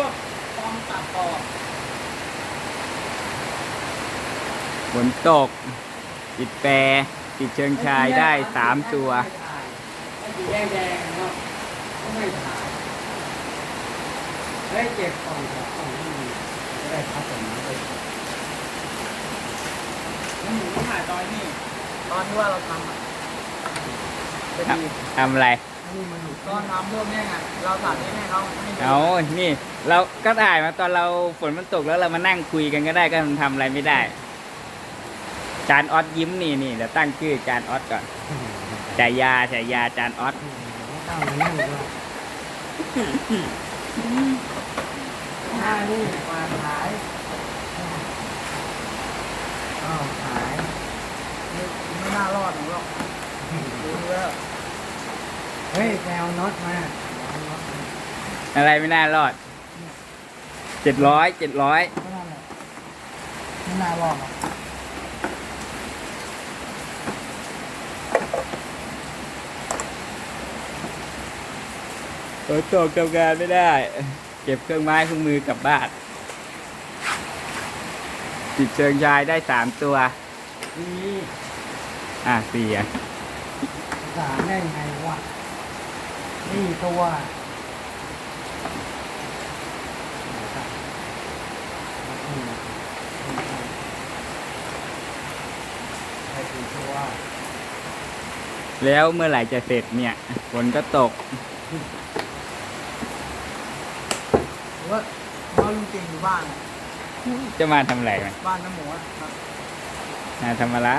วกฟองตัดต่อฝนตก ติดแปรติดเชิงชายได้สามตัวไอ้สีแดงแดงๆเนาะก็ไม่ถ่ายเฮ้ยเก็บกล่องกับกล่องที่ดีจะได้พักผมน้ำไปแล้วหนูก็ถ่ายตอนนี้ตอนที่ว่าเราทำอะจะดี ทำอะไร นี่มันหลุดตอนทำพวกเนี้ยไงเราตัดนี่ให้เขาให้ดูเอานี่เราก็ถ่ายมาตอนเราฝนมันตกแล้วเรามานั่งคุยกันก็ได้ก็ทำอะไรไม่ได้ จานออสยิ้มนี่นี่เดี๋ยวตั้งชื่อจานออสก่อนฉายาฉายาจานออสตั้งมานั่งด้วยอ่านี่มาขายอ้าวขายไม่ไม่น่ารอดหนูหรอกดูแล้วเฮ้ยแปลน็อตมาเอาน็อตมาอะไรไม่น่ารอดเจ็ดร้อยเจ็ดร้อยก็นั่นแหละไม่น่ารอดหรอกฝนตกทำงานไม่ได้ เก็บเครื่องไม้เครื่องมือกลับบ้านติดเชิงชายได้สามตัว นี่อะสี่อะสารได้ไงวะ นี่ตัวใครคือตัวแล้วเมื่อไหร่จะเสร็จเนี่ยฝนก็ตกหรือว่าว่าลุงเก่งอยู่บ้าน จะมาทำอะไรมันบ้านน้ำหมูอะครับมาทำอะไร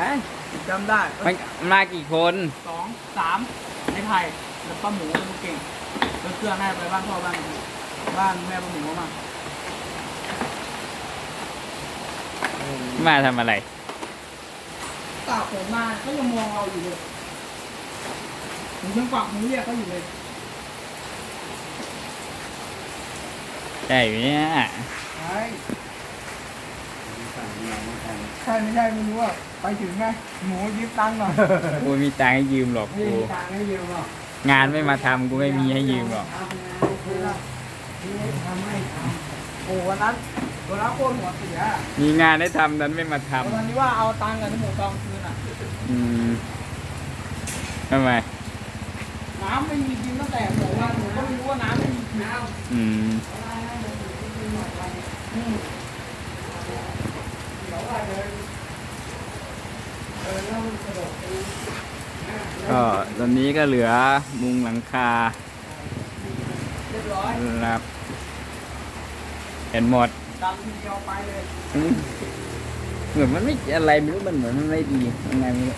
จำได้เอ้มันยมากี่คนสองสามไอ้ไผ่ แล้วป้าหมูลุงเก่งแล้วเครื่องให้ไปบ้านพ่อบ้านบ้านแม่ป้าหมูมามาทำอะไรตากผมมาเขายังมองเราอยู่เลยผมยังฝักผมเรียกเขาอยู่เลยใช่ไหมเนี่ยใช่ใช่ไม่ใช่ไม่รู้ว่าไปถึงไงหมูยืมตังค์หน่อยกูมีตังค์ให้ยืมหรอกไม่กูมีตังค์ให้ยืมหรอก งานไม่มาทำกูไม่มีให้ยืมหรอกทำงานคือเราไม่ทำไม่ทำโอ้วันนั้นวันนั้นโคตรหัวเสียมีงานให้ทำนั้นไม่มาทำวันนี้ว่าเอาตังค์กับหมูตองคืนอะอืมทำไมน้ำไม่มีกินตั้งแต่หมูว่าหมูก็ไม่รู้ว่าน้ำไม่มีกินอืมอืมเดี๋ยวว่าเลยเออแล้วมันกระโดดไป ก็ตอนนี้ก็เหลือมุงหลังคาเรียบร้อยครับเห็นหมดดำทีเดียวไปเลย เหมือนมันไม่อะไรไม่รู้มันเหมือนมันไม่ดียังไงไม่รู้